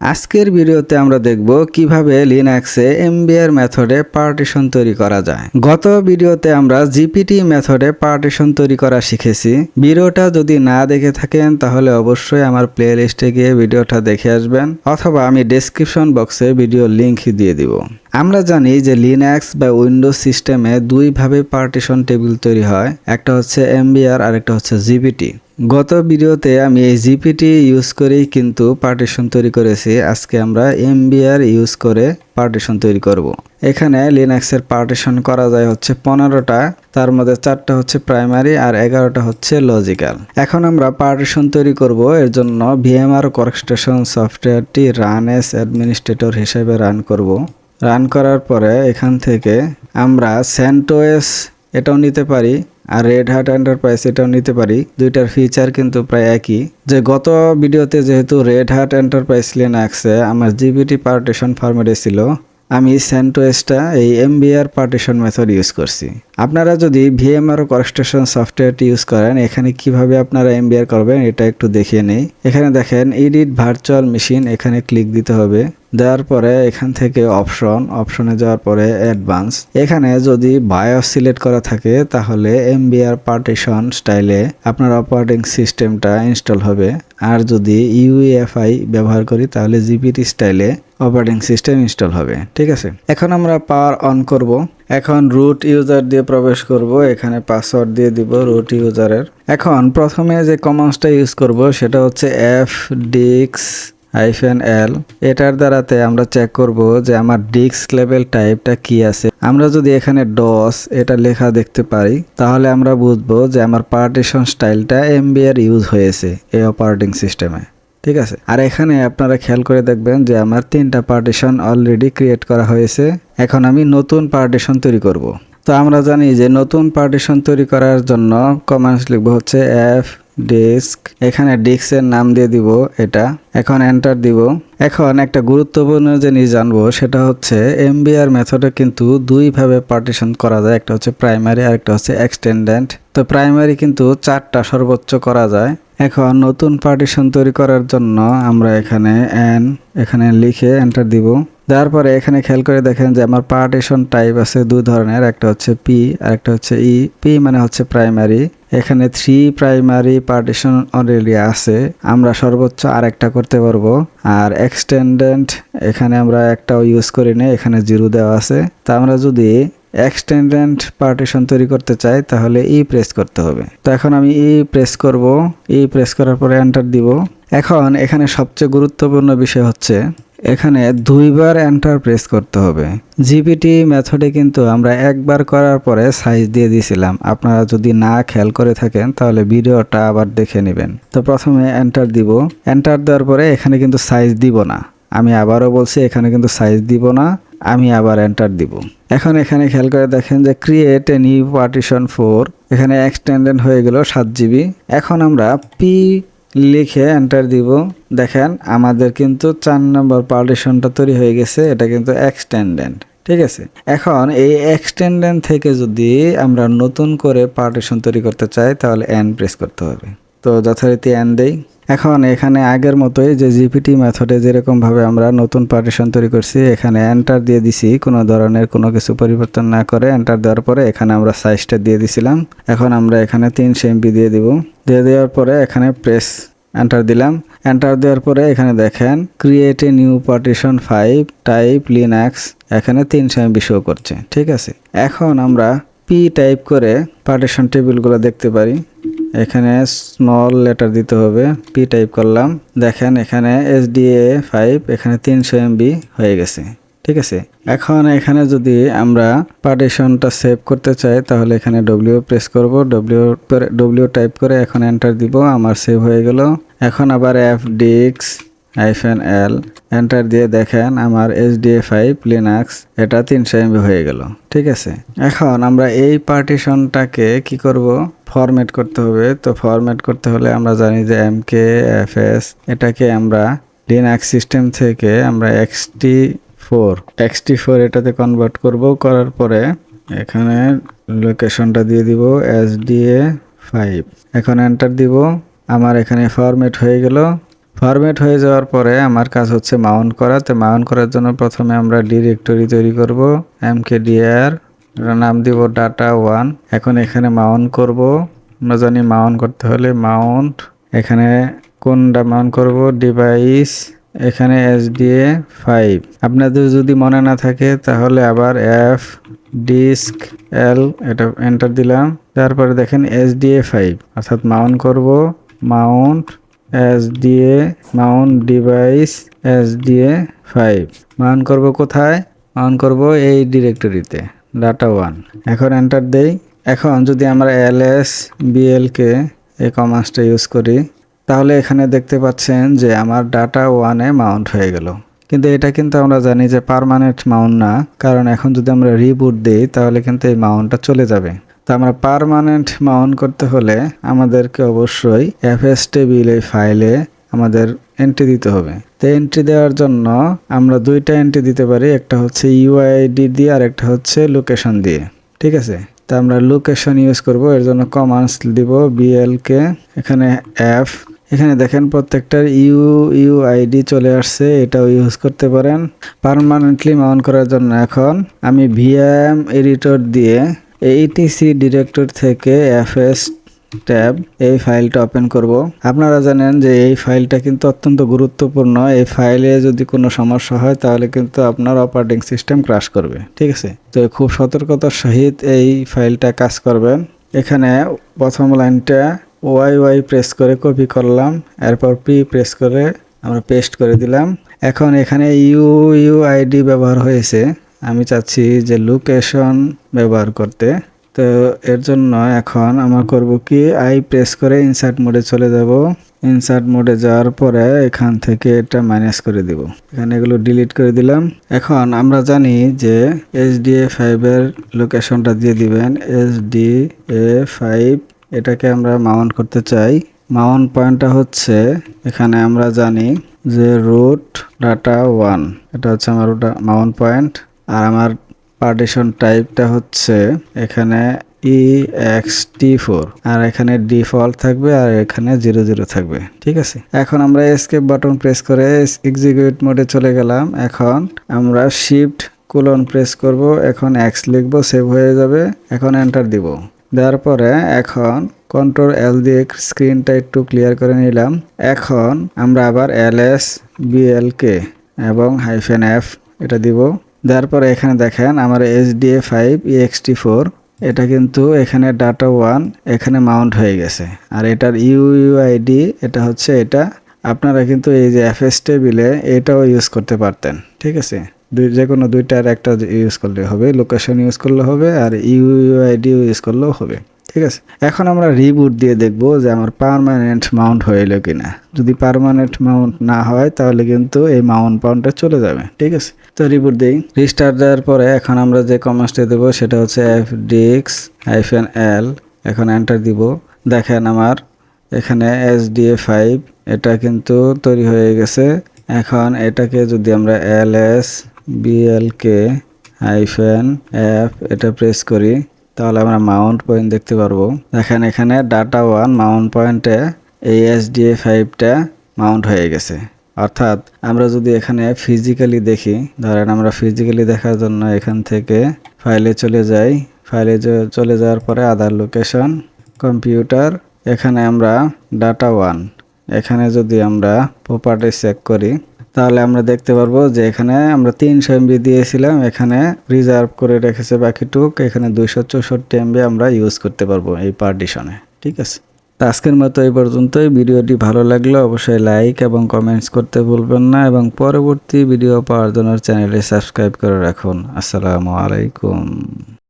আজকের ভিডিওতে আমরা দেখব কীভাবে লিনাক্সে এমবিআর মেথডে পার্টিশন তৈরি করা যায়। গত ভিডিওতে আমরা জিপিটি মেথডে পার্টিশন তৈরি করা শিখেছি। ভিডিওটা যদি না দেখে থাকেন, তাহলে অবশ্যই আমার প্লে লিস্টে গিয়ে ভিডিওটা দেখে আসবেন, অথবা আমি ডেসক্রিপশন বক্সে ভিডিও লিঙ্ক দিয়ে দিব। আমরা জানি যে লিনাক্স বা উইন্ডোজ সিস্টেমে দুইভাবে পার্টিশন টেবিল তৈরি হয়, একটা হচ্ছে এমবিআর আর একটা হচ্ছে জিপিটি। গত ভিডিওতে আমি এই জিপিটি ইউজ করেই কিন্তু পার্টিশন তৈরি করেছি আজকে আমরা এমবিআর ইউজ করে পার্টিশন তৈরি করব। এখানে লিনাক্সের পার্টিশন করা যায় হচ্ছে পনেরোটা, তার মধ্যে চারটা হচ্ছে প্রাইমারি আর এগারোটা হচ্ছে লজিক্যাল এখন আমরা পার্টিশন তৈরি করব, এর জন্য ভিএমআর কর্কস্টেশন সফটওয়্যারটি রান এস অ্যাডমিনিস্ট্রেটর হিসেবে রান করব। রান করার পরে এখান থেকে আমরা স্যান্টোএস এটাও নিতে পারি। আর রেড হার্ট এন্টারপ্রাইজ এটাও নিতে পারি। দুইটার ফিচার কিন্তু প্রায় একই। যে গত ভিডিওতে যেহেতু রেড হার্ট এন্টারপ্রাইজ লিনাক্সে আমার জিবিটি পার্টিশন ফরম্যাটে ছিল, আমি সেন্টোয়েসটা এই এমবিআর পার্টিশন মেথড ইউজ করছি। আপনারা যদি ভিএমআর কনস্ট্রাকশন সফটওয়্যারটি ইউজ করেন, এখানে কীভাবে আপনারা এমবিআর করবেন, এটা একটু দেখিয়ে নেই। এখানে দেখেন এডিট ভার্চুয়াল মেশিন এখানে ক্লিক দিতে হবে। দেওয়ার পরে এখান থেকে অপশন, অপশনে যাওয়ার পরে অ্যাডভান্স। এখানে যদি বায়োস সিলেক্ট করা থাকে, তাহলে এমবিআর পার্টিশন স্টাইলে আপনার অপারেটিং সিস্টেমটা ইনস্টল হবে। আর যদি ইউএফআই ব্যবহার করি, তাহলে জিপিটি স্টাইলে অপারেটিং সিস্টেম ইনস্টল হবে। ঠিক আছে? এখন আমরা পাওয়ার অন করব। এখন রুট ইউজার দিয়ে প্রবেশ করব। এখানে পাসওয়ার্ড দিয়ে দিব রুট ইউজারের। এখন প্রথমে যে কমান্ডসটা ইউজ করব, সেটা হচ্ছে এফ ডিক্স হাইফেন এল এটার দ্বারাতে আমরা চেক করব যে আমার ডিস্ক লেভেল টাইপটা কি আছে। আমরা যদি এখানে ডস এটা লেখা দেখতে পারি, তাহলে আমরা বুঝব যে আমার পার্টিশন স্টাইলটা এমবিআর ইউজ হয়েছে এই অপারেটিং সিস্টেমে ঠিক আছে? আর এখানে আপনারা খেয়াল করে দেখবেন যে আমার তিনটা পার্টিশন অলরেডি ক্রিয়েট করা হয়েছে। এখন আমি নতুন পার্টিশন তৈরি করব। তো আমরা জানি যে নতুন পার্টিশন তৈরি করার জন্য কমান্ডস লিখব হচ্ছে এফ ডিস্ক। এখানে ডিস্কের নাম দিয়ে দিব এটা। এখন এন্টার দিব। এখন একটা গুরুত্বপূর্ণ জিনিস জানব, সেটা হচ্ছে এমবিআর মেথডে কিন্তু দুইভাবে পার্টিশন করা যায়। একটা হচ্ছে প্রাইমারি আর একটা হচ্ছে এক্সটেন্ডেন্ট। তো প্রাইমারি কিন্তু চারটা সর্বোচ্চ করা যায়। এখন নতুন পার্টিশন তৈরি করার জন্য আমরা এখানে এন, এখানে লিখে এন্টার দিব। দেওয়ার পরে এখানে খেয়াল করে দেখেন যে আমার পার্টিশন টাইপ আছে দু ধরনের, একটা হচ্ছে পি আর একটা হচ্ছে ই পি মানে হচ্ছে প্রাইমারি এখানে থ্রি প্রাইমারি পার্টিশন অলরেডি আছে। আমরা সর্বোচ্চ আর একটা করতে পারব। আর এক্সটেন্ডেন্ট এখানে আমরা একটাও ইউজ করি না এখানে জিরো দেওয়া আছে। তা আমরা যদি এক্সটেন্ডেন্ট পার্টিশন তৈরি করতে চাই, তাহলে ই প্রেস করতে হবে। তো এখন আমি ই প্রেস করব। ই প্রেস করার পরে এন্টার দিব। এখন এখানে সবচেয়ে গুরুত্বপূর্ণ বিষয় হচ্ছে এখানে দুইবার এন্টার প্রেস করতে হবে। জিপিটি মেথডে কিন্তু আমরা একবার করার পরে সাইজ দিয়ে দিয়েছিলাম আপনারা যদি না খেয়াল করে থাকেন, তাহলে ভিডিওটা আবার দেখে নেবেন। তো প্রথমে এন্টার দিব। এন্টার দেওয়ার পরে এখানে কিন্তু সাইজ দিব না। আমি আবারও বলছি, এখানে কিন্তু সাইজ দিব না। আমি আবার এন্টার দিব। এখন এখানে খেয়াল করে দেখেন যে create a new partition four এখানে এক্সটেন্ডেড হয়ে গেল সাত জিবি এখন আমরা পি লিখে এন্টার দিব। দেখেন, আমাদের কিন্তু চার নম্বর পার্টিশনটা তৈরি হয়ে গেছে, এটা কিন্তু এক্সটেন্ডেন্ট ঠিক আছে? এখন এই এক্সটেন্ডেন্ট থেকে যদি আমরা নতুন করে পার্টিশন তৈরি করতে চাই, তাহলে এন প্রেস করতে হবে। তো যথারীতি এন দেই। এখন এখানে আগের মতোই যে জিপিটি মেথডে যেরকমভাবে আমরা নতুন পার্টিশন তৈরি করছি, এখানে এন্টার দিয়ে দিছি, কোনো ধরনের কোনো কিছু পরিবর্তন না করে এন্টার দেওয়ার পরে এখানে আমরা সাইজটা দিয়ে দিছিলাম। এখন আমরা এখানে তিনশো এমবি দিয়ে দিব। দিয়ে দেওয়ার পরে এখানে প্রেস এন্টার দিলাম। এন্টার দেওয়ার পরে এখানে দেখেন create a new partition five type Linux এখানে তিনশো এমবি শো করছে। ঠিক আছে? এখন আমরা পি টাইপ করে পার্টিশন টেবিলগুলো দেখতে পারি। এখানে স্মল লেটার দিতে হবে পি টাইপ করলাম। দেখেন এখানে এস ডিএ ফাইভ এখানে তিনশো এমবি হয়ে গেছে, ঠিক আছে? এখন এখানে যদি আমরা পার্টিশনটা সেভ করতে চাই, তাহলে এখানে ডব্লিউ প্রেস করব ডব্লিউ ডব্লিউ টাইপ করে এখন এন্টার দিব, আমার সেভ হয়ে গেল। এখন আবার এফ ডিক্স আইফেন এল এন্টার দিয়ে দেখেন আমার H D A five Linux এটা তিনশো এমবি হয়ে গেল, ঠিক আছে? এখন আমরা এই পার্টিশনটাকে কি করব? ফরম্যাট করতে হবে। তো ফরম্যাট করতে হলে আমরা জানি যে এম কে এফ এস এটাকে আমরা লিনাক্স সিস্টেম থেকে আমরা এক্সটি ফোর এক্সটি ফোর এটাতে কনভার্ট করব। করার পরে এখানে লোকেশনটা দিয়ে দিব এস ডি এ ফাইভ এখন এন্টার দিব। আমার এখানে ফরম্যাট হয়ে গেল। ফরম্যাট হয়ে যাওয়ার পরে আমার কাজ হচ্ছে মাউন্ট করা। তো মাউন্ট করার জন্য প্রথমে আমরা ডিরেক্টরি তৈরি করব এমকেডিআর নাম দিব ডাটা ওয়ান। এখন এখানে মাউন্ট করব। আমরা জানি মাউন্ট করতে হলে মাউন্ট। এখানে কোনটা মাউন্ট করব? ডিভাইস। এখানে এস ডিএ ফাইভ। আপনাদের যদি মনে না থাকে, তাহলে আবার এফ, ডিস্ক, এল, এটা এন্টার দিলাম। তারপরে দেখেন এস ডিএ ফাইভ। অর্থাৎ মাউন্ট করব। Mount S D A mount, device S D A five. Mount করব কোথায়? মাউন্ট করব এই ডিরেক্টরিতে। Data one. এখন এন্টার দেই। এখন যদি আমরা এল এস বিএলকে এই কমান্ডসটা ইউজ করি, তাহলে এখানে দেখতে পাচ্ছেন যে আমার ডাটা ওয়ানে মাউন্ট হয়ে গেল। কিন্তু এটা কিন্তু আমরা জানি যে পারমানেন্ট মাউন্ট না, কারণ এখন যদি আমরা রিবুট দিই, তাহলে কিন্তু এই মাউন্টটা চলে যাবে। তো আমরা পারমানেন্ট মাউন্ট করতে হলে আমাদেরকে অবশ্যই এফএস টেবিল এই ফাইলে আমাদের এন্ট্রি দিতে হবে। তো এন্ট্রি দেওয়ার জন্য আমরা দুইটা এন্ট্রি দিতে পারি, একটা হচ্ছে ইউআইডি দিয়ে আর একটা হচ্ছে লোকেশন দিয়ে। ঠিক আছে? তা আমরা লোকেশন ইউজ করব, এর জন্য কমান্ডস দিব বিএলকে এখানে এফ এখানে দেখেন প্রত্যেকটার ইউ ইউ আইডি চলে আসছে, এটাও ইউজ করতে পারেন। পারমানেন্টলি মাউন্ট করার জন্য এখন আমি ভিএম এডিটর দিয়ে এইটিসি ডিরেক্টর থেকে এফএস ট্যাব, এই ফাইলটা ওপেন করব। আপনারা জানেন যে এই ফাইলটা কিন্তু অত্যন্ত গুরুত্বপূর্ণ। এই ফাইলে যদি কোনো সমস্যা হয়, তাহলে কিন্তু আপনার অপারেটিং সিস্টেম ক্রাশ করবে। ঠিক আছে? তো খুব সতর্কতার সহিত এই ফাইলটা কাজ করবেন এখানে প্রথম লাইনটা ওয়াই ওয়াই প্রেস করে কপি করলাম। এরপর পি প্রেস করে আমরা পেস্ট করে দিলাম। এখন এখানে ইউ ইউ আইডি ব্যবহার হয়েছে। আমি চাচ্ছি যে লোকেশন ব্যবহার করতে। তো এর জন্য এখন আমার করব কি? আই প্রেস করে ইনসার্ট মোডে চলে যাব। ইনসার্ট মোডে যাওয়ার পরে এখান থেকে এটা মাইনাস করে দিব। এখানে এগুলো ডিলিট করে দিলাম। এখন আমরা জানি যে এস ডি এ ফাইভের লোকেশনটা দিয়ে দিবেন। এস ডি এ ফাইভ এটাকে আমরা মাউন্ট করতে চাই। মাউন্ট পয়েন্টটা হচ্ছে, এখানে আমরা জানি যে রুট ডাটা ওয়ান এটা হচ্ছে আমার মাউন্ট পয়েন্ট আর আমার পার্টিশন টাইপটা হচ্ছে এখানে ই এক্স টি ফোর আর এখানে ডিফল্ট থাকবে আর এখানে জিরো জিরো থাকবে, ঠিক আছে? এখন আমরা এসকেপ বাটন প্রেস করে এক্সিকিউট মোডে চলে গেলাম। এখন আমরা শিফট কোলন প্রেস করব, এখন এক্স লিখব সেভ হয়ে যাবে, এখন এন্টার দিব। দেওয়ার পরে এখন কন্ট্রোল এল দিয়ে স্ক্রিনটা একটু ক্লিয়ার করে নিলাম। এখন আমরা আবার এল এস বিএলকে এবং হাইফেন এফ এটা দিব। দেওয়ার পরে এখানে দেখেন আমার H D A five E X T four এটা কিন্তু এখানে ডাটা ওয়ান এখানে মাউন্ট হয়ে গেছে। আর এটার ইউইউআইডি এটা হচ্ছে এটা। আপনারা কিন্তু এই যে এফএস টেবিলে এটাও ইউজ করতে পারতেন, ঠিক আছে? দুই, যে কোনো দুইটার একটা ইউজ করলে হবে লোকেশন ইউজ করলে হবে, আর ইউইউআইডি ইউজ করলেও হবে। ঠিক আছে? এখন আমরা রিবুট দিয়ে দেখব যে আমার পারমানেন্ট মাউন্ট হইল কি না যদি পারমানেন্ট মাউন্ট না হয়, তাহলে কিন্তু এই মাউন্ট পাউন্টটা চলে যাবে। ঠিক আছে? তো রিবুট দিই। রিস্টার্ট দেওয়ার পরে এখন আমরা যে কমান্ডটা দেবো, সেটা হচ্ছে এফ ডিক্স হাইফেন এল এখন এন্টার দিব। দেখেন আমার এখানে এস ডিএ ফাইভ এটা কিন্তু তৈরি হয়ে গেছে। এখন এটাকে যদি আমরা L S B L K hyphen F এটা প্রেস করি। তাহলে আমরা মাউন্ট পয়েন্ট দেখতে পারব। দেখেন এখানে ডাটা ওয়ান মাউন্ট পয়েন্টে এই এস এসডিএ ফাইভটা মাউন্ট হয়ে গেছে। অর্থাৎ আমরা যদি এখানে ফিজিক্যালি দেখি, ধরেন আমরা ফিজিক্যালি দেখার জন্য এখান থেকে ফাইলে চলে যাই। ফাইলে চলে যাওয়ার পরে আদার লোকেশন কম্পিউটার এখানে আমরা ডাটা ওয়ান এখানে যদি আমরা প্রপার্টি চেক করি তাহলে আমরা দেখতে পারব যে এখানে আমরা তিনশো এমবি দিয়েছিলাম, এখানে রিজার্ভ করে রেখেছে বাকিটুক, এখানে দুইশো চৌষট্টি এমবি আমরা ইউজ করতে পারব এই পার্টিশনে ঠিক আছে? তো আজকের মতো এই পর্যন্তই, ভিডিওটি ভালো লাগলে অবশ্যই লাইক এবং কমেন্টস করতে ভুলবেন না এবং পরবর্তী ভিডিও পাওয়ার জন্য চ্যানেলে সাবস্ক্রাইব করে রাখুন। আসসালামু আলাইকুম।